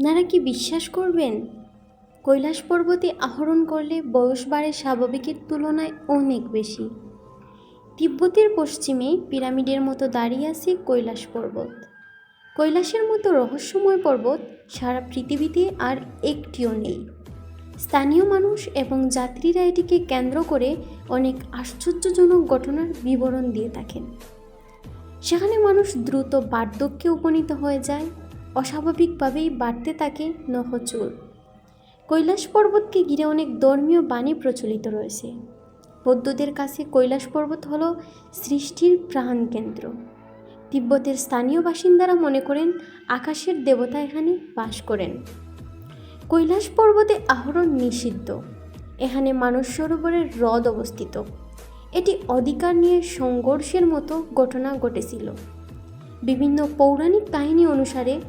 আপনারা কি বিশ্বাস করবেন? কৈলাস পর্বতে আহরণ করলে বয়স বাড়ে স্বাভাবিকের তুলনায় অনেক বেশি। তিব্বতের পশ্চিমে পিরামিডের মতো দাঁড়িয়ে আছে কৈলাস পর্বত। কৈলাসের মতো রহস্যময় পর্বত সারা পৃথিবীতে আর একটিও নেই। স্থানীয় মানুষ এবং যাত্রীরা এটিকে কেন্দ্র করে অনেক আশ্চর্যজনক ঘটনার বিবরণ দিয়ে থাকেন। সেখানে মানুষ দ্রুত বার্ধক্যে উপনীত হয়ে যায়। অস্বাভাবিকভাবেই বাড়তে থাকে নহচুল কৈলাস পর্বতকে ঘিরে অনেক ধর্মীয় বাণী প্রচলিত রয়েছে। বৌদ্ধদের কাছে কৈলাস পর্বত হল সৃষ্টির প্রাণকেন্দ্র। তিব্বতের স্থানীয় বাসিন্দারা মনে করেন আকাশের দেবতা এখানে বাস করেন। কৈলাস পর্বতে আহরণ নিষিদ্ধ। এখানে মানস সরোবরের হ্রদ অবস্থিত। এটি অধিকার নিয়ে সংঘর্ষের মতো ঘটনা ঘটেছিল। বিভিন্ন পৌরাণিক কাহিনী অনুসারে